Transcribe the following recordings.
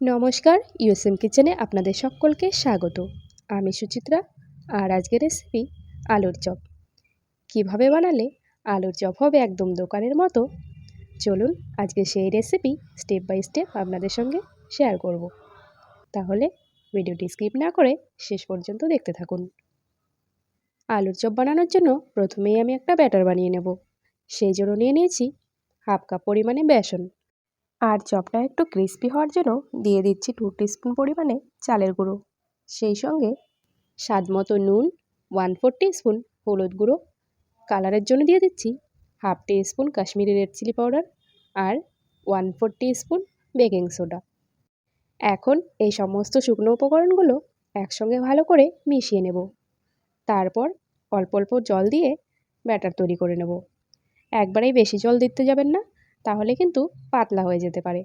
নমস্কার, ইউএসএম কিচেনে আপনাদের সকলকে স্বাগত। আমি সুচিত্রা আর আজকের রেসিপি আলুর চপ। কীভাবে বানালে আলুর চপ হবে একদম দোকানের মতো? চলুন আজকে সেই রেসিপি স্টেপ বাই স্টেপ আপনাদের সঙ্গে শেয়ার করব। তাহলে ভিডিওটি স্কিপ না করে শেষ পর্যন্ত দেখতে থাকুন। আলুর চপ বানানোর জন্য প্রথমেই আমি একটা ব্যাটার বানিয়ে নেব। সেই জন্য নিয়ে নিয়েছি হাফ কাপ পরিমাণে বেসন। আর চপটা একটু ক্রিস্পি হওয়ার জন্য দিয়ে দিচ্ছি টু টিস্পুন পরিমাণে চালের গুঁড়ো। সেই সঙ্গে স্বাদ মতো নুন ওয়ান ফোর স্পুন হলুদ গুঁড়ো। কালারের জন্য দিয়ে দিচ্ছি half teaspoon Kashmiri red chilli powder আর one four spoon baking soda এখন এই সমস্ত শুকনো উপকরণগুলো একসঙ্গে ভালো করে মিশিয়ে নেব। তারপর অল্প অল্প জল দিয়ে ব্যাটার তৈরি করে নেব। একবারেই বেশি জল দিতে যাবেন না। তাহলে কিন্তু পাতলা হয়ে যেতে পারে।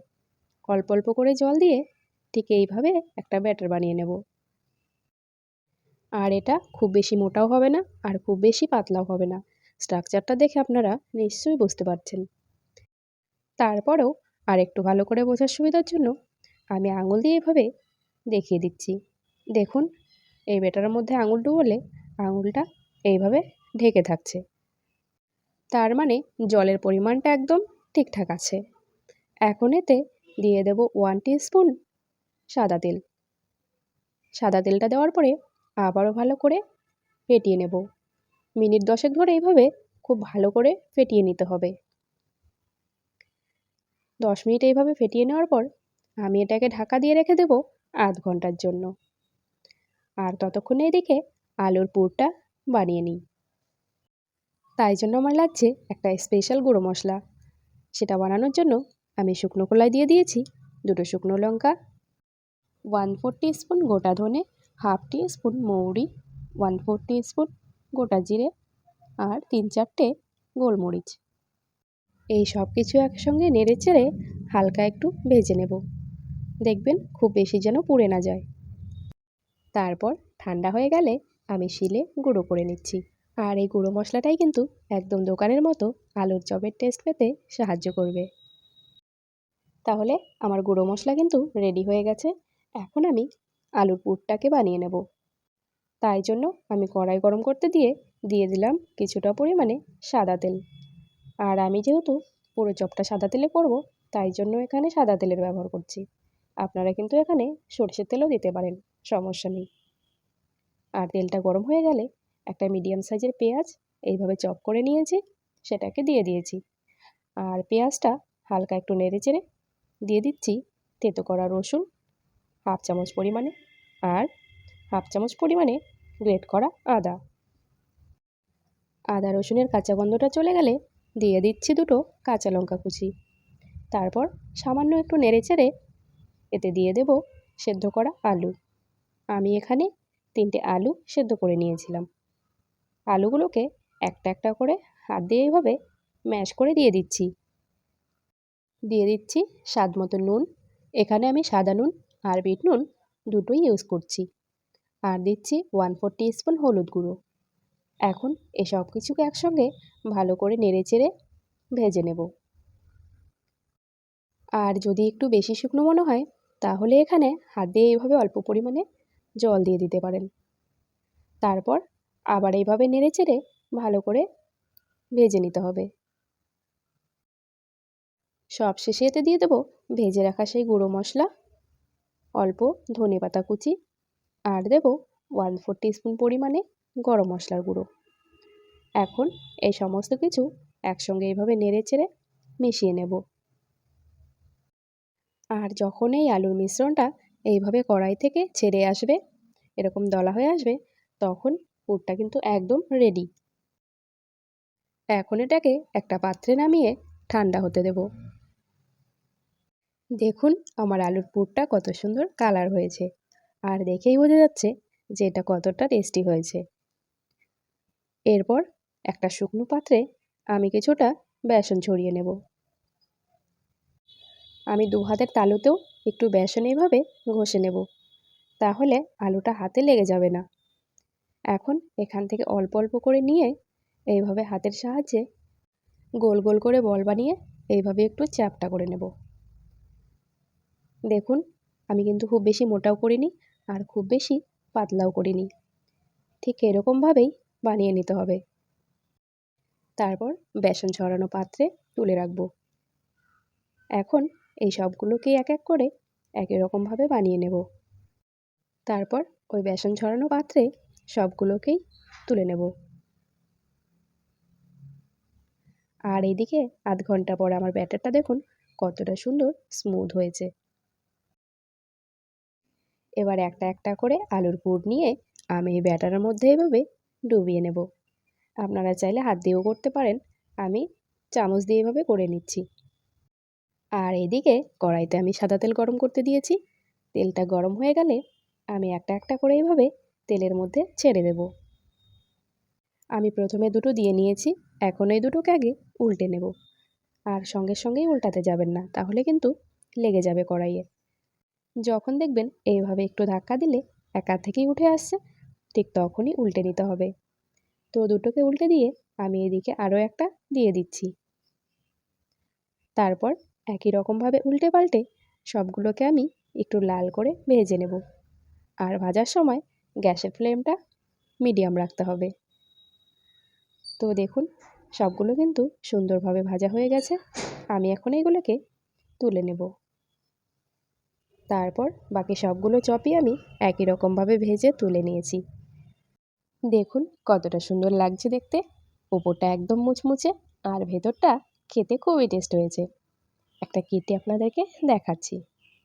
অল্প অল্প করে জল দিয়ে ঠিক এইভাবে একটা ব্যাটার বানিয়ে নেব। আর এটা খুব বেশি মোটাও হবে না আর খুব বেশি পাতলাও হবে না। স্ট্রাকচারটা দেখে আপনারা নিশ্চয়ই বুঝতে পারছেন। তারপরেও আর একটু ভালো করে বোঝার সুবিধার জন্য আমি আঙুল দিয়ে এভাবে দেখিয়ে দিচ্ছি। দেখুন, এই ব্যাটারের মধ্যে আঙুল ডুবলে আঙুলটা এইভাবে ঢেকে থাকছে। তার মানে জলের পরিমাণটা একদম ঠিকঠাক আছে। এখন এতে দিয়ে দেব ওয়ান স্পুন সাদা তেল। সাদা তেলটা দেওয়ার পরে আবারও ভালো করে ফেটিয়ে নেব। মিনিট দশেক ধরে এইভাবে খুব ভালো করে ফেটিয়ে নিতে হবে। দশ মিনিট এইভাবে ফেটিয়ে নেওয়ার পর আমি এটাকে ঢাকা দিয়ে রেখে দেব আধ ঘণ্টার জন্য। আর ততক্ষণে এদিকে আলুর পুরটা বানিয়ে নিই। তাই জন্য আমার লাগছে একটা স্পেশাল গুঁড়ো মশলা। সেটা বানানোর জন্য আমি শুকনো কলাই দিয়ে দিয়েছি, দুটো শুকনো লঙ্কা ওয়ান ফোর স্পুন গোটা ধনে হাফ টি স্পুন মৌরি ওয়ান ফোর স্পুন গোটা জিরে আর তিন চারটে গোলমরিচ। এই সব কিছু একসঙ্গে নেড়ে চেড়ে হালকা একটু ভেজে নেব। দেখবেন খুব বেশি যেন পুড়ে না যায়। তারপর ঠান্ডা হয়ে গেলে আমি শিলে গুঁড়ো করে নিচ্ছি। আর এই গুঁড়ো মশলাটাই কিন্তু একদম দোকানের মতো আলুর চপের টেস্ট পেতে সাহায্য করবে। তাহলে আমার গুঁড়ো মশলা কিন্তু রেডি হয়ে গেছে। এখন আমি আলুর পুরটাকে বানিয়ে নেব। তাই জন্য আমি কড়াই গরম করতে দিয়ে দিয়ে দিলাম কিছুটা পরিমাণে সাদা তেল। আর আমি যেহেতু পুরো চপটা সাদা তেলে করব, তাই জন্য এখানে সাদা তেলের ব্যবহার করছি। আপনারা কিন্তু এখানে সরষের তেলও দিতে পারেন, সমস্যা নেই। আর তেলটা গরম হয়ে গেলে একটা মিডিয়াম সাইজের পেঁয়াজ এইভাবে চপ করে নিয়েছি, সেটাকে দিয়ে দিয়েছি। আর পেঁয়াজটা হালকা একটু নেড়ে চেড়ে দিয়ে দিচ্ছি তেতো করা রসুন, হাফ চামচ পরিমাণে আর হাফ চামচ পরিমাণে গ্রেট করা আদা। আদা রসুনের কাঁচা গন্ধটা চলে গেলে দিয়ে দিচ্ছি দুটো কাঁচা লঙ্কা কুচি। তারপর সামান্য একটু নেড়ে চেড়ে এতে দিয়ে দেব সেদ্ধ করা আলু। আমি এখানে তিনটে আলু সেদ্ধ করে নিয়েছিলাম। আলুগুলোকে একটা একটা করে হাত দিয়ে এইভাবে ম্যাশ করে দিয়ে দিচ্ছি। দিয়ে দিচ্ছি স্বাদ মতো নুন। এখানে আমি সাদা নুন আর বিট নুন দুটোই ইউজ করছি। আর দিচ্ছি ওয়ান ফোর স্পুন হলুদ গুঁড়ো। এখন এসব কিছুকে একসঙ্গে ভালো করে নেড়ে চেড়ে ভেজে নেব। আর যদি একটু বেশি শুকনো মনে হয়, তাহলে এখানে হাত দিয়ে এইভাবে অল্প পরিমাণে জল দিয়ে দিতে পারেন। তারপর আবার এইভাবে নেড়ে চেড়ে ভালো করে ভেজে নিতে হবে। সব শেষে এতে দিয়ে দেবো ভেজে রাখা সেই গুঁড়ো মশলা, অল্প ধনে পাতা কুচি আর দেব ওয়ান ফোর স্পুন পরিমাণে গরম মশলার গুঁড়ো। এখন এই সমস্ত কিছু একসঙ্গে এইভাবে নেড়ে চেড়ে মিশিয়ে নেব। আর যখন এই আলুর মিশ্রণটা এইভাবে কড়াই থেকে ছেড়ে আসবে, এরকম দলা হয়ে আসবে, তখন পুরটা কিন্তু একদম রেডি এখন এটাকে একটা পাত্রে নামিয়ে ঠান্ডা হতে দেব। দেখুন আমার আলুর পুরটা কত সুন্দর কালার হয়েছে। আর দেখেই বোঝা যাচ্ছে যে এটা কতটা টেস্টি হয়েছে। এরপর একটা শুকনো পাত্রে আমি কিছুটা বেসন ছড়িয়ে নেব। আমি দু হাতের তালুতেও একটু বেসন এইভাবে ঘষে নেব। তাহলে আলুটা হাতে লেগে যাবে না। এখন এখান থেকে অল্প অল্প করে নিয়ে এইভাবে হাতের সাহায্যে গোল গোল করে বল বানিয়ে এইভাবে একটু চ্যাপটা করে নেব। দেখুন, আমি কিন্তু খুব বেশি মোটাও করিনি আর খুব বেশি পাতলাও করিনি। ঠিক এরকমভাবেই বানিয়ে নিতে হবে। তারপর বেসন ছড়ানো পাত্রে তুলে রাখব। এখন এই সবগুলোকেই এক এক করে একই রকমভাবে বানিয়ে নেব। তারপর ওই বেসন ছড়ানো পাত্রে সবগুলোকেই তুলে নেব। আর এইদিকে আধ ঘণ্টা পর আমার ব্যাটারটা দেখুন কতটা সুন্দর স্মুথ হয়েছে। এবার একটা একটা করে আলুর পুর নিয়ে আমি এই ব্যাটারের মধ্যে এভাবে ডুবিয়ে নেব। আপনারা চাইলে হাত দিয়েও করতে পারেন, আমি চামচ দিয়ে এভাবে করে নিচ্ছি। আর এদিকে কড়াইতে আমি সাদা তেল গরম করতে দিয়েছি। তেলটা গরম হয়ে গেলে আমি একটা একটা করে এইভাবে তেলের মধ্যে ছেড়ে দেব। আমি প্রথমে দুটো দিয়ে নিয়েছি, এখন এই দুটোকে আগে উল্টে নেব। আর সঙ্গে সঙ্গেই উল্টাতে যাবেন না, তাহলে কিন্তু লেগে যাবে কড়াইয়ে। যখন দেখবেন এইভাবে একটু ধাক্কা দিলে একা থেকেই উঠে আসছে, ঠিক তখনই উল্টে নিতে হবে। তো দুটোকে উল্টে দিয়ে আমি এদিকে আরও একটা দিয়ে দিচ্ছি। তারপর একই রকমভাবে উল্টে পাল্টে সবগুলোকে আমি একটু লাল করে ভেজে নেব। আর ভাজার সময় গ্যাসের ফ্লেমটা মিডিয়াম রাখতে হবে। তো দেখুন, সবগুলো কিন্তু সুন্দরভাবে ভাজা হয়ে গেছে। আমি এখন এগুলোকে তুলে নেব। তারপর বাকি সবগুলো চপই আমি একই রকমভাবে ভেজে তুলে নিয়েছি। দেখুন, কতটা সুন্দর লাগছে দেখতে। ওপরটা একদম মুচমুচে আর ভেতরটা খেতে খুবই টেস্ট হয়েছে। একটা কেটে আপনাদেরকে দেখাচ্ছি।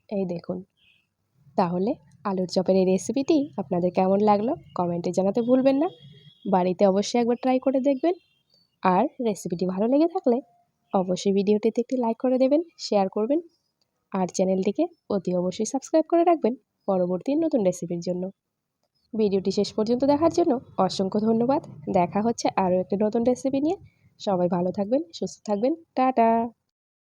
এই দেখুন। তাহলে আলুর চপের এই রেসিপিটি আপনাদের কেমন লাগল কমেন্টে জানাতে ভুলবেন না। বাড়িতে অবশ্যই একবার ট্রাই করে দেখবেন। আর রেসিপিটি ভালো লেগে থাকলে অবশ্যই ভিডিওটিতে একটি লাইক করে দেবেন শেয়ার করবেন। আর চ্যানেলটিকে অতি অবশ্যই সাবস্ক্রাইব করে রাখবেন পরবর্তী নতুন রেসিপির জন্য। ভিডিওটি শেষ পর্যন্ত দেখার জন্য অসংখ্য ধন্যবাদ। দেখা হচ্ছে আরও একটি নতুন রেসিপি নিয়ে। সবাই ভালো থাকবেন, সুস্থ থাকবেন। টাটা!